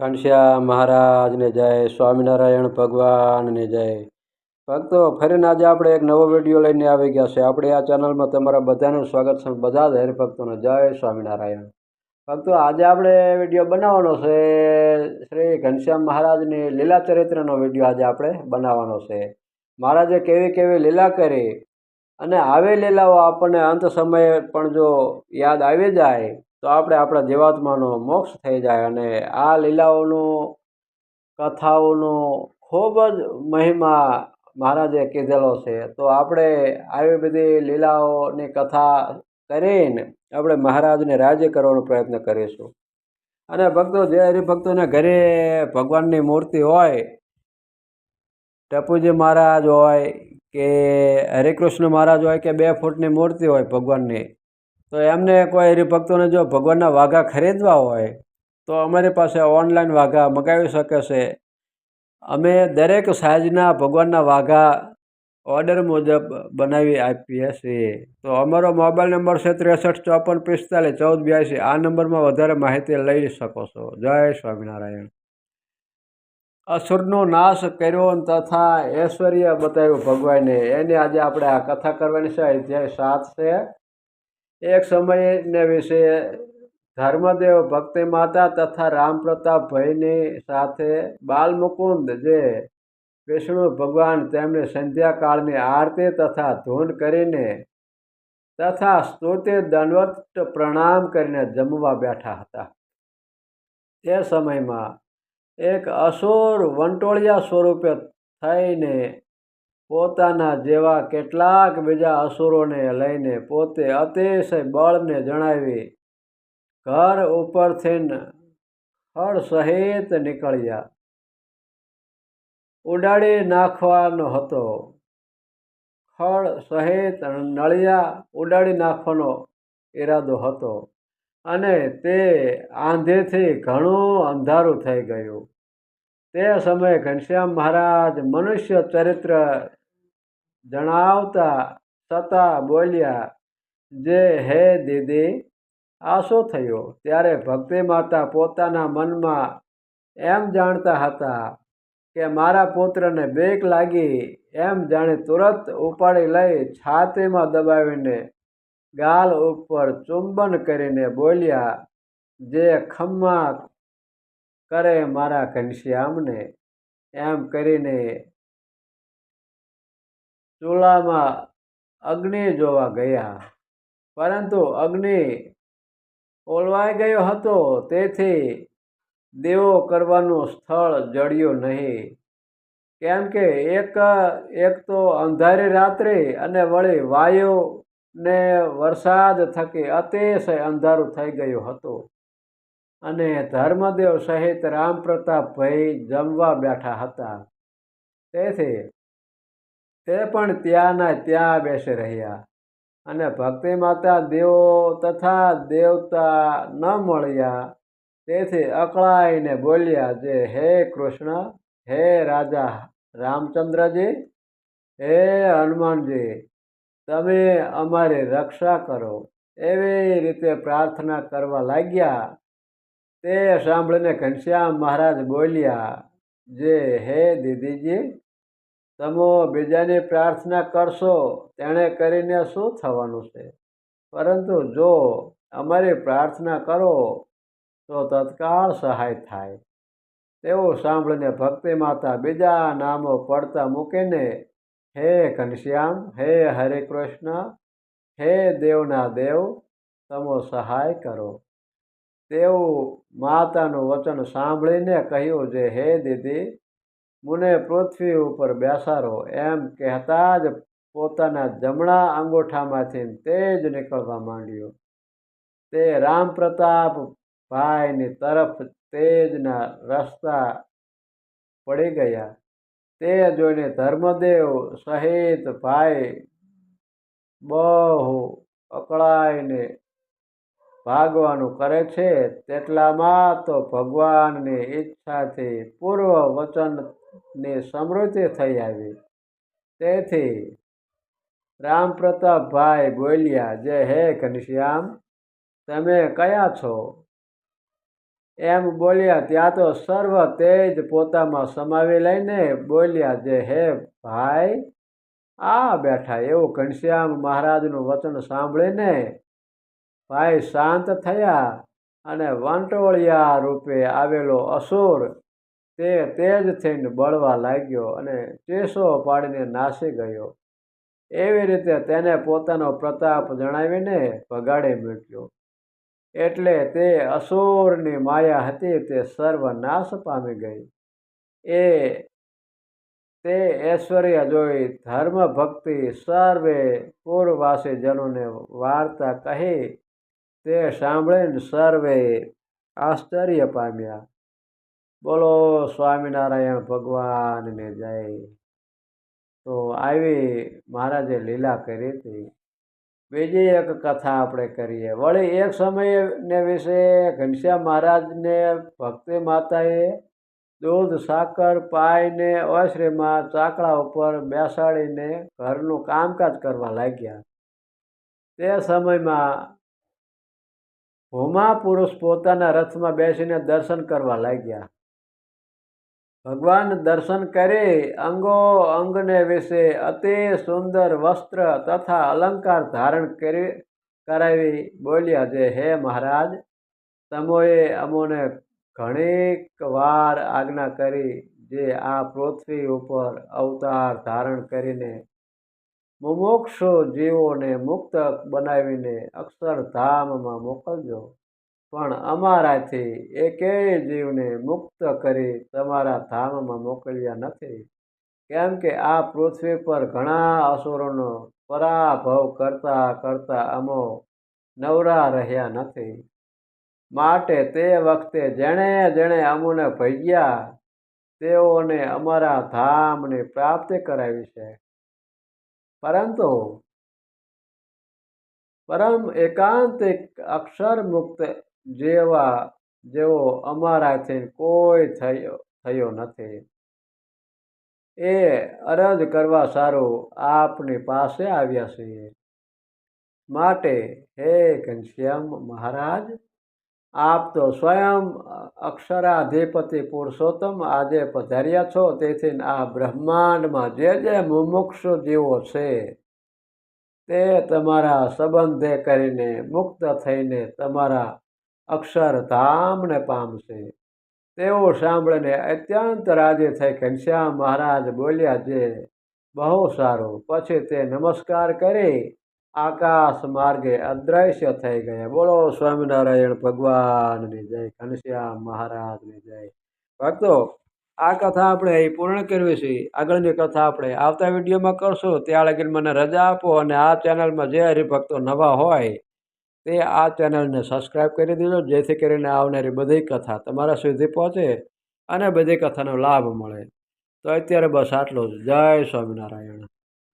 ઘનશ્યામ મહારાજને જય, સ્વામિનારાયણ ભગવાનને જય. ભક્તો, ફરીને આજે આપણે એક નવો વીડિયો લઈને આવી ગયા છે. આપણે આ ચેનલમાં તમારા બધાનું સ્વાગત છે. બધા જ હરિભક્તોને જય સ્વામિનારાયણ. ભક્તો, આજે આપણે વીડિયો બનાવવાનો છે. શ્રી ઘનશ્યામ મહારાજની લીલા ચરિત્રનો વીડિયો આજે આપણે બનાવવાનો છે. મહારાજે કેવી કેવી લીલા કરી અને આવી લીલાઓ આપણને અંત સમયે પણ જો યાદ આવી જાય તો આપણે આપણા જીવાત્માનો મોક્ષ થઈ જાય અને આ લીલાઓનું, કથાઓનો ખૂબ જ મહિમા મહારાજે કીધેલો છે. તો આપણે આવી બધી લીલાઓની કથા કરીને આપણે મહારાજને રાજ્ય કરવાનો પ્રયત્ન કરીશું. અને ભક્તો, જે હરિભક્તોના ઘરે ભગવાનની મૂર્તિ હોય, ટપુજી મહારાજ હોય કે હરિકૃષ્ણ મહારાજ હોય કે બે ફૂટની મૂર્તિ હોય ભગવાનની તો એમને કોઈ હરિભક્તોને જો ભગવાનના વાઘા ખરીદવા હોય, તો અમારી પાસે ઓનલાઈન વાઘા મગાવી શકે છે. અમે દરેક સાઈઝના ભગવાનના વાઘા ઓર્ડર મુજબ બનાવી આપીએ છીએ. તો અમારો મોબાઈલ નંબર છે ત્રેસઠ, ચોપન, પિસ્તાલીસ, ચૌદ, બ્યાસી. આ નંબરમાં વધારે માહિતી લઈ શકો છો. જય સ્વામિનારાયણ. અસુરનો નાશ કર્યો તથા ઐશ્વર્ય બતાવ્યું ભગવાને. એની આજે આપણે આ કથા કરવાની છે. અધ્યાય સાત છે. એક સમયને વિશે ધર્મદેવ ભક્તિ માતા તથા રામપ્રતાપ ભાઈની સાથે બાલમુકુંદ જે વિષ્ણુ ભગવાન તેમને સંધ્યાકાળની આરતી તથા ધૂન કરીને તથા સ્તુતિ દંડવત પ્રણામ કરીને જમવા બેઠા હતા. તે સમયમાં એક અસુર વંટોળિયા સ્વરૂપે થઈને પોતાના જેવા કેટલાક બીજા અસુરોને લઈને પોતે અતિશય બળને જણાવી ઘર ઉપરથી હળ સહિત નીકળ્યા. ઉડાડી નાખવાનો હતો. ખળ સહિત નળિયા ઉડાડી નાખવાનો ઈરાદો હતો અને તે આંધેથી ઘણું અંધારું થઈ ગયું. તે સમયે ઘનશ્યામ મહારાજ મનુષ્ય ચરિત્ર જણાવતા છતાં બોલ્યા, જે હે દીદી આશો થયો? ત્યારે ભક્તિ માતા પોતાના મનમાં એમ જાણતા હતા કે મારા પુત્રને બેક લાગી, એમ જાણે તુરંત ઉપાડી લઈ છાતીમાં દબાવીને ગાલ ઉપર ચુંબન કરીને બોલ્યા, જે ખમ્મા કરે મારા ઘનશ્યામને, એમ કરીને ચૂલામાં અગ્નિ જોવા ગયા. પરંતુ અગ્નિ ઓલવાઈ ગયો હતો, તેથી દેવો કરવાનું સ્થળ જડ્યું નહીં. કેમ કે એક એક તો અંધારી રાત્રિ અને વળી વાયુ ને વરસાદ થકી અતિશય અંધારું થઈ ગયું હતું. અને ધર્મદેવ સહિત રામ પ્રતાપભાઈ જમવા બેઠા હતા. તેથી તે પણ ત્યાંના ત્યાં બેસી રહ્યા. અને ભક્તિ માતા દેવો તથા દેવતા ન મળ્યા. તેથી અકળાઈને બોલ્યા જે હે કૃષ્ણ, હે રાજા રામચંદ્રજી, હે હનુમાનજી, તમે અમારી રક્ષા કરો. એવી રીતે પ્રાર્થના કરવા લાગ્યા. તે સાંભળીને ઘનશ્યામ મહારાજ બોલ્યા, જે હે દીદીજી તમે બીજાની પ્રાર્થના કરશો, તેણે કરીને શું થવાનું છે? પરંતુ જો અમારી પ્રાર્થના કરો, તો તત્કાળ સહાય થાય. તેવું સાંભળીને ભક્તિ માતા બીજા નામો પડતા મૂકીને, હે ઘનશ્યામ, હે હરે કૃષ્ણ, હે દેવના દેવ, તમો સહાય કરો. તેવું માતાનું વચન સાંભળીને કહ્યું, જે હે દીદી મુને પૃથ્વી ઉપર બેસારો એમ કહેતા જ પોતાના જમણા અંગૂઠામાંથી તેજ નીકળવા માંડ્યું. તે રામ પ્રતાપ ભાઈની તરફ તેજના રસ્તા પડી ગયા. તે જોઈને ધર્મદેવ સહિત ભાઈ બહુ અકળાઈને ભાગવાનું કરે છે તેટલામાં તો ભગવાનની ઈચ્છાથી પૂર્વ વચનની સમૃદ્ધિ થઈ આવી. તેથી રામ પ્રતાપભાઈ બોલ્યા જે હે ઘનશ્યામ, તમે કયા છો? એમ બોલ્યા, ત્યાં તો સર્વ તેજ પોતામાં સમાવી લઈને બોલ્યા જે હે ભાઈ, આ બેઠા એવું ઘનશ્યામ મહારાજનું વચન સાંભળીને ભાઈ શાંત થયા અને વંટોળિયા રૂપે આવેલો અસુર તે તેજ થઈને બળવા લાગ્યો અને ચેસો પાડીને નાસી ગયો. એવી રીતે તેને પોતાનો પ્રતાપ જણાવીને ભગાડી મૂક્યો. એટલે તે અસુરની માયા હતી તે સર્વનાશ પામી ગઈ. એ તે ઐશ્વર્ય જોઈ ધર્મ ભક્તિ સર્વે પૂર્વવાસી જનોને વાર્તા કહી તે સાંભળીને સર્વે આશ્ચર્ય પામ્યા. બોલો, સ્વામિનારાયણ ભગવાનને જય. તો આવી મહારાજે લીલા કરી હતી. બીજી એક કથા આપણે કરીએ. વળી એક સમયને વિશે ઘનશ્યામ મહારાજને ભક્તિ માતાએ દૂધ, સાકર પાઈને ઓશ્રીમાં ચાકડા ઉપર બેસાડીને ઘરનું કામકાજ કરવા લાગ્યા. તે સમયમાં ભૂમા પુરુષ પોતાના રથમાં બેસીને દર્શન કરવા લાગ્યા. ભગવાન દર્શન કરી, અંગો અંગને વિશે, અતિ સુંદર વસ્ત્ર તથા અલંકાર ધારણ કરી, કરાવી બોલ્યા જે હે મહારાજ, તમોએ અમોને ઘણીક વાર આજ્ઞા કરી, જે આ પૃથ્વી ઉપર અવતાર ધારણ કરીને મુમોક્ષુ જીવોને મુક્ત બનાવીને અક્ષરધામમાં મોકલજો. પણ અમારાથી એકેય જીવને મુક્ત કરી તમારા ધામમાં મોકલ્યા નથી. કેમ કે આ પૃથ્વી પર ઘણા અસુરોનો પરાભવ કરતા કરતા અમો નવરા રહ્યા નથી. માટે તે વખતે જેણે જેણે અમોને ભજ્યા, તેઓને અમારા ધામની પ્રાપ્તિ કરાવી છે. પરંતુ પરમ એકાંતિક અક્ષર મુક્ત જેવા, જેવો અમારાથી કોઈ થયો થયો નથી. એ અરજ કરવા સારું આપની પાસે આવ્યા છીએ. માટે હે ઘનશ્યામ મહારાજ આપ તો સ્વયં અક્ષરાધિપતિ પુરુષોત્તમ આજે પધાર્યા છો. તેથી આ બ્રહ્માંડમાં જે જે મુમુક્ષુ જીવો છે, તે તમારા સંબંધે કરીને મુક્ત થઈને તમારા અક્ષરધામને પામશે. તેઓ સાંભળીને અત્યંત રાજી થઈ ઘનશ્યામ મહારાજ બોલ્યા, જે બહુ સારું. પછી તે નમસ્કાર કરી આકાશ માર્ગે અદ્રશ્ય થઈ ગયા. બોલો સ્વામિનારાયણ ભગવાનની જય, ઘનશ્યામ મહારાજની જય. ભક્તો, આ કથા આપણે અહીં પૂર્ણ કરવી છે. આગળની કથા આપણે આવતા વિડીયોમાં કરશું. ત્યાં લગીને મને રજા આપો અને આ ચેનલમાં જે હરિભક્તો નવા હોય, તે આ ચેનલને સબસ્ક્રાઈબ કરી દેજો. જેથી કરીને આવનારી બધી કથા તમારા સુધી પહોંચે અને બધી કથાનો લાભ મળે. તો અત્યારે બસ આટલું જ. જય સ્વામિનારાયણ.